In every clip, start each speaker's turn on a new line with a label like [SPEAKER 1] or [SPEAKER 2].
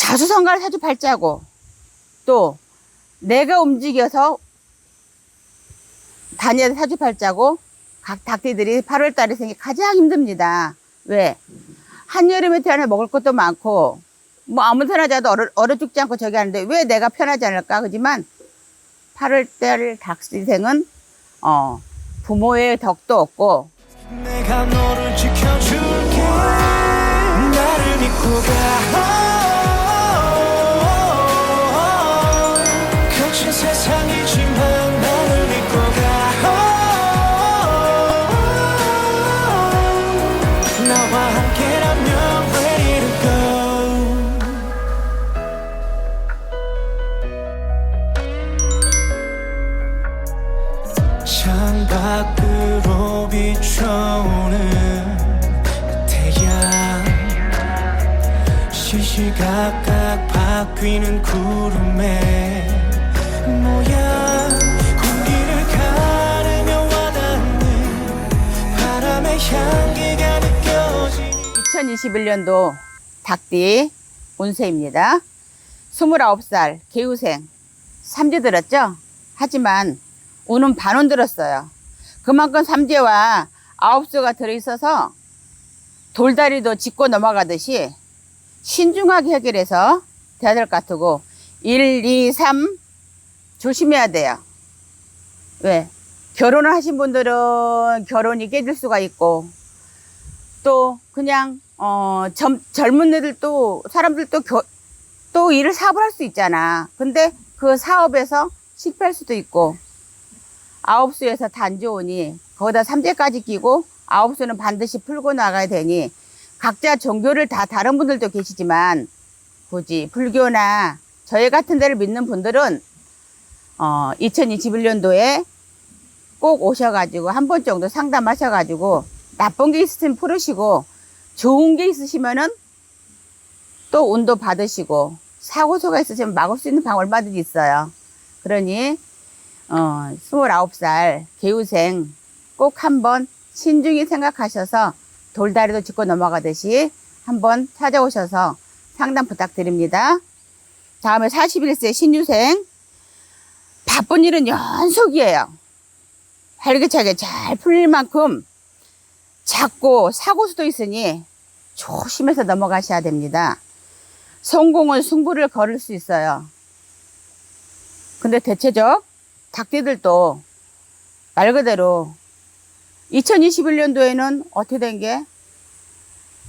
[SPEAKER 1] 자수성가를 사주 발자고 또 내가 움직여서 다니엘 사주 발자고 각 닭띠들이 8월 달에 생기 가장 힘듭니다. 왜? 한여름에 태어나 먹을 것도 많고 뭐 아무 데나 자도 얼어, 얼어 죽지 않고 저기 하는데 왜 내가 편하지 않을까? 그지만 8월 달 닭띠생은 어, 부모의 덕도 없고
[SPEAKER 2] 내가 너를 지켜줄게 나를 믿고 가 창밖으로 비춰오는 태양 시시각각 바뀌는 구름의 모양 공기를 가르며 와닿는 바람의 향기가 느껴지니
[SPEAKER 1] 2021년도 닭띠 운세입니다. 29살 개우생 삼재 들었죠? 하지만 운은 반운 들었어요. 그만큼 삼재와 아홉수가 들어있어서 돌다리도 짚고 넘어가듯이 신중하게 해결해서 돼야 될 것 같고 1, 2, 3 조심해야 돼요. 왜? 결혼을 하신 분들은 결혼이 깨질 수가 있고 또 그냥 어 젊, 젊은 애들 또 사람들 또, 겨, 또 일을 사업을 할 수 있잖아. 근데 그 사업에서 실패할 수도 있고 아홉 수에서 단 좋으니 거기다 삼재까지 끼고 아홉 수는 반드시 풀고 나가야 되니 각자 종교를 다 다른 분들도 계시지만 굳이 불교나 저희 같은 데를 믿는 분들은 어 2021년도에 꼭 오셔가지고 한 번 정도 상담하셔가지고 나쁜 게 있으면 풀으시고 좋은 게 있으시면은 또 운도 받으시고 사고소가 있으시면 막을 수 있는 방 얼마든지 있어요. 그러니 어 29살 개우생 꼭 한번 신중히 생각하셔서 돌다리도 짚고 넘어가듯이 한번 찾아오셔서 상담 부탁드립니다. 다음에 41세 신유생 바쁜 일은 연속이에요. 활기차게 잘 풀릴 만큼 작고 사고수도 있으니 조심해서 넘어가셔야 됩니다. 성공은 승부를 걸을 수 있어요. 근데 대체적 닭띠들도 말 그대로 2021년도에는 어떻게 된 게,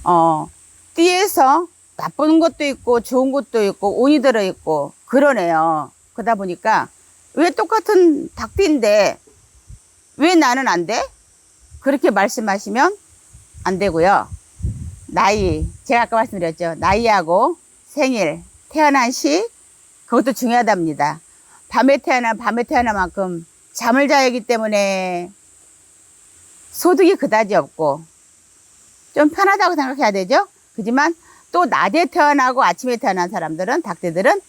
[SPEAKER 1] 어, 띠에서 나쁜 것도 있고 좋은 것도 있고 운이 들어있고 그러네요. 그러다 보니까 왜 똑같은 닭띠인데 왜 나는 안 돼? 그렇게 말씀하시면 안 되고요. 나이, 제가 아까 말씀드렸죠. 나이하고 생일, 태어난 시, 그것도 중요하답니다. 밤에 태어난 밤에 태어난 만큼 잠을 자야 하기 때문에 소득이 그다지 없고 좀 편하다고 생각해야 되죠. 그지만 또 낮에 태어나고 아침에 태어난 사람들은 닭대들은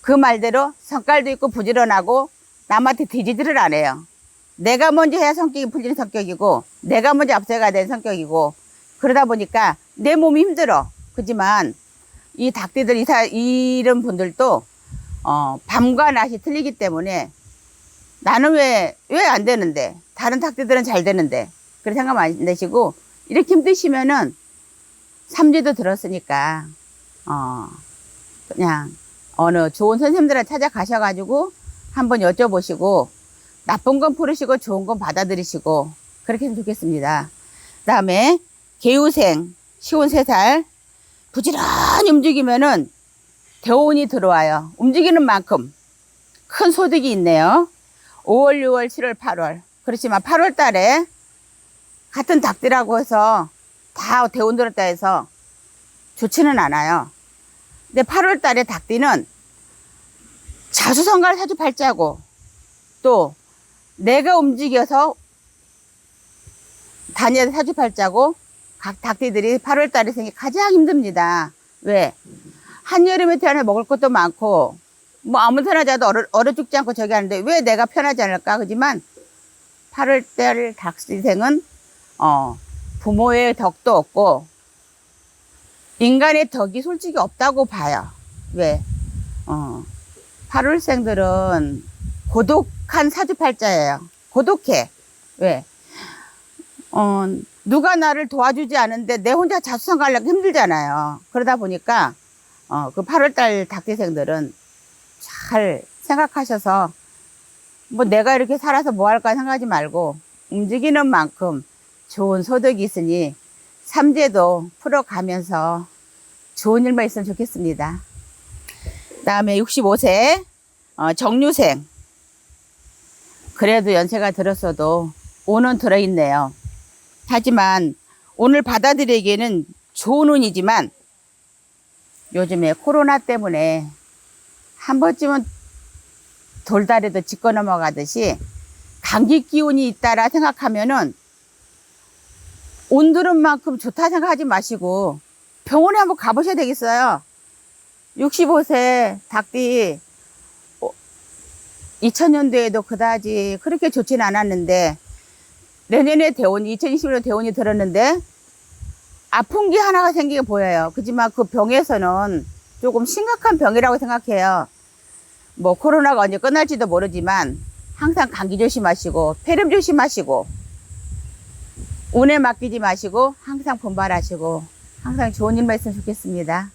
[SPEAKER 1] 그 말대로 성깔도 있고 부지런하고 남한테 뒤지지를 안 해요. 내가 먼저 해야 성격이 풀리는 성격이고 내가 먼저 앞서가야 되는 성격이고 그러다 보니까 내 몸이 힘들어. 그지만 이 닭띠들 이사 이런 분들도 어, 밤과 낮이 틀리기 때문에 나는 왜 왜 안 되는데 다른 닭띠들은 잘 되는데 그런 생각 많이 내시고 이렇게 힘드시면은 삼재도 들었으니까 어 그냥 어느 좋은 선생님들한테 찾아가셔가지고 한번 여쭤보시고 나쁜 건 풀으시고 좋은 건 받아들이시고 그렇게 했으면 좋겠습니다. 그 다음에 개우생 시온 세살 부지런히 움직이면은 대운이 들어와요. 움직이는 만큼 큰 소득이 있네요. 5월, 6월, 7월, 8월. 그렇지만 8월 달에 같은 닭들하고 해서 다 대운 들었다 해서 좋지는 않아요. 근데 8월 달에 닭띠는 자수성가를 사주 발자고 또 내가 움직여서 다니엘 사주 발자고 각 닭띠들이 8월 달에 생기 가장 힘듭니다. 왜? 한여름에 태어나 먹을 것도 많고 뭐 아무 데나 자도 얼어, 얼어 죽지 않고 저기 하는데 왜 내가 편하지 않을까? 그지만 8월 달 닭띠생은 어, 부모의 덕도 없고 인간의 덕이 솔직히 없다고 봐요. 왜? 어, 8월생들은 고독한 사주팔자예요. 고독해. 왜? 어, 누가 나를 도와주지 않은데 내 혼자 자수성 가려고 힘들잖아요. 그러다 보니까, 어, 그 8월달 닭대생들은 잘 생각하셔서, 뭐 내가 이렇게 살아서 뭐 할까 생각하지 말고, 움직이는 만큼 좋은 소득이 있으니, 삼재도 풀어가면서 좋은 일만 있으면 좋겠습니다. 다음에 65세, 어, 정류생. 그래도 연세가 들었어도 오는 들어있네요. 하지만 오늘 받아들이기에는 좋은 운이지만 요즘에 코로나 때문에 한 번쯤은 돌다리도 짚고 넘어가듯이 감기 기운이 있다라 생각하면은 온 들은 만큼 좋다 생각하지 마시고 병원에 한번 가보셔야 되겠어요. 65세 닭띠 2000년도에도 그다지 그렇게 좋지는 않았는데 내년에 대원이 2021년 대원이 들었는데 아픈 게 하나가 생기게 보여요. 그지만 그 병에서는 조금 심각한 병이라고 생각해요. 뭐 코로나가 언제 끝날지도 모르지만 항상 감기 조심하시고 폐렴 조심하시고 운에 맡기지 마시고 항상 분발하시고 항상 좋은 일만 있으면 좋겠습니다.